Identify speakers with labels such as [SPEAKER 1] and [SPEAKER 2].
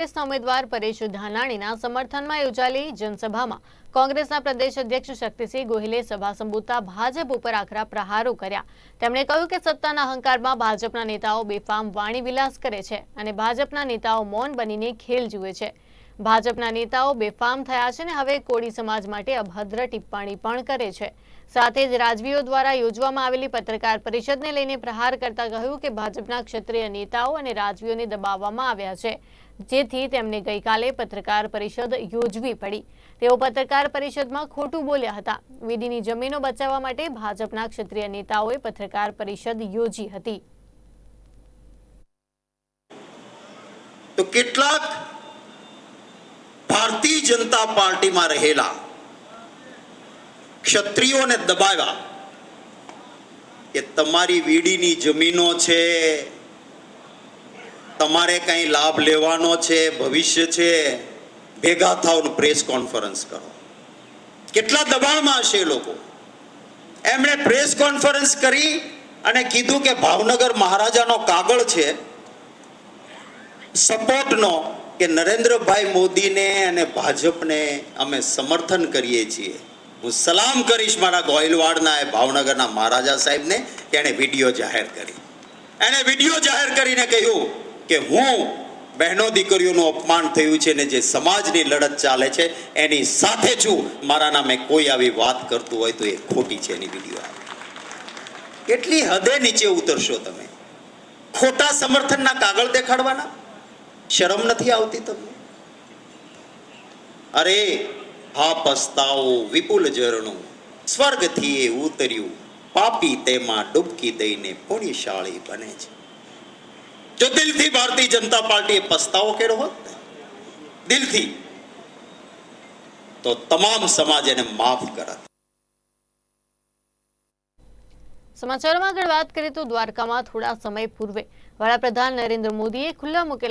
[SPEAKER 1] કોંગ્રેસના ઉમેદવાર પરેશ ધાનાણીના સમર્થનમાં યોજાયેલી જનસભામાં કોંગ્રેસના પ્રદેશ અધ્યક્ષ શક્તિસિંહ ગોહિલે સભા સંબોધતા ભાજપ ઉપર આકરા પ્રહારો કર્યા. તેમણે કહ્યું કે સત્તાના અહંકારમાં ભાજપના નેતાઓ બેફામ વાણી વિલાસ કરે છે અને ભાજપના નેતાઓ મૌન બનીને ખેલ જુએ છે. ભાજપના નેતાઓ બેફામ થયા છે ને હવે કોળી સમાજ માટે અભદ્ર ટિપ્પણી પણ કરે છે. સાથે જ રાજવીઓ દ્વારા યોજવામાં આવેલી પત્રકાર પરિષદને લઈને પ્રહાર કરતા કહ્યું કે ભાજપના ક્ષત્રિય નેતાઓ અને રાજવીઓને દબાવવામાં આવ્યા છે. જેથી તેમને ગઈકાલે પત્રકાર પરિષદ યોજવી પડી. તેઓ પત્રકાર પરિષદમાં ખોટું બોલ્યા હતા. વીડીની જમીનો બચાવવા માટે ભાજપના ક્ષત્રિય નેતાઓએ પત્રકાર પરિષદ યોજી હતી.
[SPEAKER 2] તો કેટલાક ભારતીય જનતા પાર્ટીમાં રહેલા ક્ષત્રિયોને દબાવ્યા. કે તમારી વીડીની જમીનો છે તમારે કંઈ લાભ લેવાનો છે, ભવિષ્ય છે, ભેગા થાવ પ્રેસ કોન્ફરન્સ કરો. કેટલા દબાણમાં હશે એ લોકો? એમણે પ્રેસ કોન્ફરન્સ કરી અને કીધું કે ભાવનગર મહારાજાનો કાગળ છે સપોર્ટનો કે નરેન્દ્રભાઈ મોદીને અને ભાજપને અમે સમર્થન કરીએ છીએ. હું સલામ કરીશ મારા ગોયલવાડના એ ભાવનગરના મહારાજા સાહેબને કે એણે વીડિયો જાહેર કરી. એણે વીડિયો જાહેર કરીને કહ્યું કે હું બહેનો દીકરીઓનું અપમાન થયું છે ને જે સમાજની લડત ચાલે છે, એની સાથે છું. મારા નામે કોઈ આવી વાત કરતું હોય તો એ ખોટી છે એની વીડિયો કેટલી હદે નીચે ઉતરશો તમે. ખોટા સમર્થનના કાગળ દેખાડવાના? શરમ નથી આવતી તમને? અરે, હા, પસ્તાવો, વિપુલ ઝરણું, સ્વર્ગથી એ ઉતર્યું. પાપી તેમાં ડૂબકી દઈને પુણ્યશાળી બને છે. જો દિલથી ભારતીય જનતા પાર્ટીએ પસ્તાવો કર્યો હોત દિલથી, તો તમામ સમાજ એને માફ કરત.
[SPEAKER 1] સમાચારમાં આગળ વાત કરીએ તો દ્વારકામાં થોડા સમય પૂર્વે વડાપ્રધાન નરેન્દ્ર મોદીએ ખુલ્લા મૂકેલા